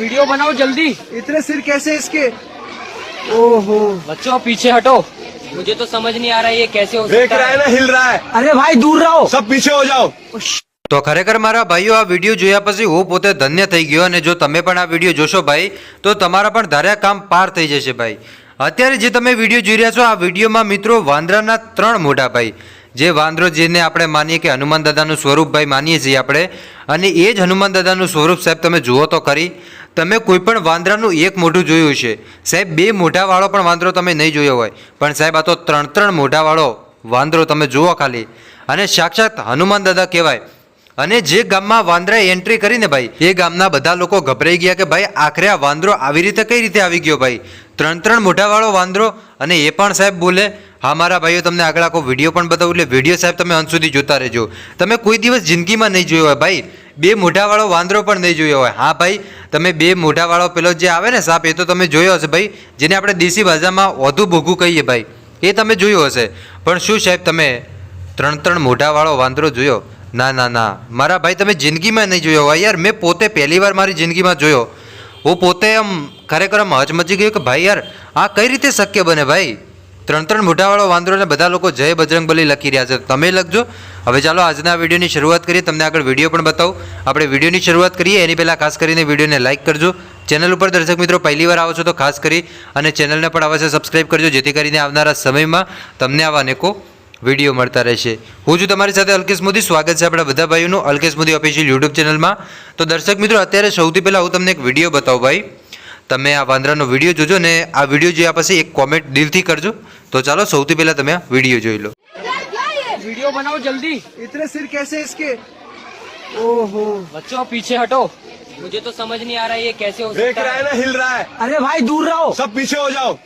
Video बनाओ जल्दी इतने सिर कैसे इसके ओहो बच्चों पीछे हटो मुझे तो समझ नहीं आ रहा है ये कैसे हो देख सकता रहा है है ना हिल रहा है अरे भाई दूर रहो सब पीछे हो जाओ તો ખરેખર મારા ભાઈઓ આ વિડીયો જોયા પછી હું પોતે ધન્ય થઈ ગયો અને જો તમે પણ આ વિડીયો જોશો ભાઈ તો તમારા પણ ધાર્યા કામ પાર થઈ જશે ભાઈ અત્યારે જે તમે વિડીયો જોઈ રહ્યા છો આ વિડીયોમાં મિત્રો વાંદરાના ત્રણ મોઢા ભાઈ જે વાંદરો જેને આપણે માનીએ કે હનુમાન દાદાનું સ્વરૂપ ભાઈ માનીએ છીએ આપણે, અને એ જ હનુમાન દાદાનું સ્વરૂપ સાહેબ તમે જુઓ તો ખરી, તમે કોઈ પણ વાંદરાનું એક મોઢું જોયું છે સાહેબ બે મોઢાવાળો પણ વાંદરો તમે નહીં જોયો હોય, પણ સાહેબ આ તો ત્રણ ત્રણ મોઢાવાળો વાંદરો તમે જુઓ ખાલી, અને સાક્ષાત હનુમાન દાદા કહેવાય, અને જે ગામમાં વાંદરાએ એન્ટ્રી કરીને ભાઈ, એ ગામના બધા લોકો ગભરાઈ ગયા કે ભાઈ આખરે આ વાંદરો આવી રીતે કઈ રીતે આવી ગયો ભાઈ, ત્રણ ત્રણ મોઢાવાળો વાંદરો, અને એ પણ સાહેબ બોલે હા, મારા ભાઈઓ, તમને આગળ આખો વીડિયો પણ બતાવું, એટલે વીડિયો સાહેબ તમે અંત સુધી જોતા રહેજો. તમે કોઈ દિવસ જિંદગીમાં નહીં જોયો હોય ભાઈ. બે મોઢાવાળો વાંદરો પણ નહીં જોયો હોય. હા, ભાઈ, તમે બે મોઢાવાળો પેલો જે આવે ને સાપ, એ તો તમે જોયો હશે ભાઈ, જેને આપણે દેશી ભાષામાં વધુ ભોગું કહીએ ભાઈ. એ તમે જોયું હશે. પણ શું સાહેબ, તમે ત્રણ ત્રણ મોઢાવાળો વાંદરો જોયો? ના ના ના. મારા ભાઈ, તમે જિંદગીમાં નહીં જોયો હોય યાર. મેં પોતે પહેલી વાર મારી જિંદગીમાં જોયો. હું પોતે આમ ખરેખર આમ હચમચી ગયો કે ભાઈ યાર, આ કઈ રીતે શક્ય બને ભાઈ? ત્રણ ત્રણ મોઢાવાળો વાંદરોને બધા લોકો જય બજરંગબલી લખી રહ્યા છે. તમે લખજો. હવે ચાલો આજના વિડીયોની શરૂઆત કરીએ. તમને આગળ વીડિયો પણ બતાવું. આપણે વિડીયોની શરૂઆત કરીએ. એની પહેલાં ખાસ કરીને વિડીયોને લાઇક કરજો. ચેનલ ઉપર દર્શક મિત્રો પહેલી વાર આવો છો તો ખાસ કરી અને ચેનલને પણ અવશ્ય સબસ્ક્રાઇબ કરજો, જેથી કરીને આવનારા સમયમાં તમને આવા અનેકો વીડિયો મળતા રહેશે. હું છું તમારી સાથે અલ્કેશ મોદી. સ્વાગત છે આપણા બધા ભાઈઓનું અલ્કેશ મોદી ઓફિશિયલ યુટ્યુબ ચેનલમાં. તો દર્શક મિત્રો, અત્યારે સૌથી પહેલાં હું તમને એક વીડિયો બતાવું ભાઈ. તમે આ વાંદરાનો વિડીયો જોજો ને આ વિડીયો જોયા પછી એક કોમેન્ટ દિલથી કરજો તો ચાલો સૌથી પહેલાં તમે આ વિડીયો જોઈ લો वीडियो बनाओ जल्दी इतने सिर कैसे इसके ओहो बच्चों पीछे हटो मुझे तो समझ नहीं आ रहा है ये कैसे हो देख सकता रहा है है ना हिल रहा है अरे भाई दूर रहो सब पीछे हो जाओ